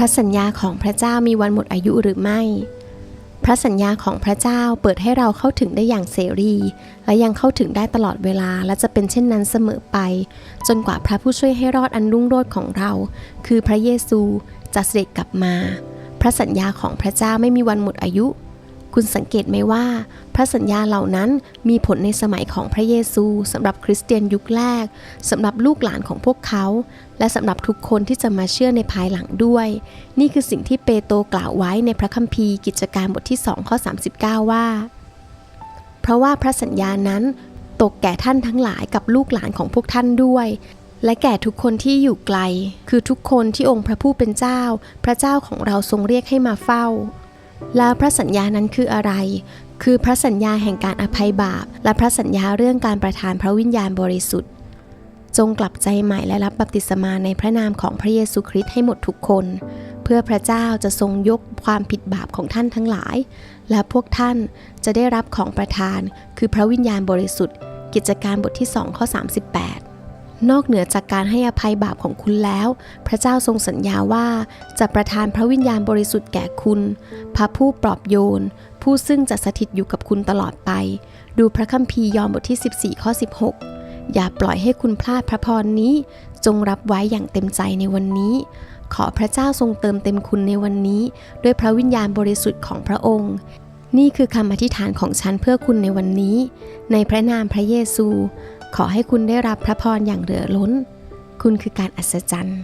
พระสัญญาของพระเจ้ามีวันหมดอายุหรือไม่ พระสัญญาของพระเจ้าเปิดให้เราเข้าถึงได้อย่างเสรี และยังเข้าถึงได้ตลอดเวลาและจะเป็นเช่นนั้นเสมอไป จนกว่าพระผู้ช่วยให้รอดอันรุ่งโรจน์ของเรา คือพระเยซูจะเสด็จกลับมา พระสัญญาของพระเจ้าไม่มีวันหมดอายุ คุณสังเกตไหมว่า พระสัญญาเหล่านั้นมีผลในสมัยของพระเยซูสำหรับคริสเตียนยุคแรกสำหรับลูกหลานของพวกเขา และสำหรับทุกคนที่จะมาเชื่อในภายหลังด้วย นี่คือสิ่งที่เปโตรกล่าวไว้ในพระคัมภีร์กิจการบทที่2ข้อ39 ว่า เพราะว่าพระสัญญานั้นตกแก่ท่านทั้งหลายกับลูกหลานของพวกท่านด้วยและแก่ทุกคนที่อยู่ไกล คือทุกคนที่องค์พระผู้เป็นเจ้า พระเจ้าของเราทรงเรียกให้มาเฝ้า แล้วพระสัญญานั้นคืออะไร คือพระสัญญาแห่งการอภัยบาป และพระสัญญาเรื่องการประทานพระวิญญาณบริสุทธิ์ จงกลับใจใหม่และรับบัพติศมาในพระนามของพระเยซูคริสต์ให้หมดทุกคน เพื่อพระเจ้าจะทรงยกความผิดบาปของท่านทั้งหลาย และพวกท่านจะได้รับของประทาน คือพระวิญญาณบริสุทธิ์ กิจการบทที่2ข้อ38 นอกเหนือจากการให้อภัยบาปของคุณแล้ว พระเจ้าทรงสัญญาว่าจะประทานพระวิญญาณบริสุทธิ์แก่คุณ พระผู้ปลอบโยน ผู้ซึ่งจะสถิตอยู่กับคุณตลอดไป ดูพระคัมภีร์ยอห์นบทที่ 14 ข้อ 16 อย่าปล่อยให้คุณพลาดพระพรนี้ จงรับไว้อย่างเต็มใจในวันนี้ ขอพระเจ้าทรงเติมเต็มคุณในวันนี้ ด้วยพระวิญญาณบริสุทธิ์ของพระองค์ นี่คือคำอธิษฐานของฉันเพื่อคุณในวันนี้ ในพระนามพระเยซู ขอให้คุณได้รับพระพรอย่างเหลือล้น คุณคือการอัศจรรย์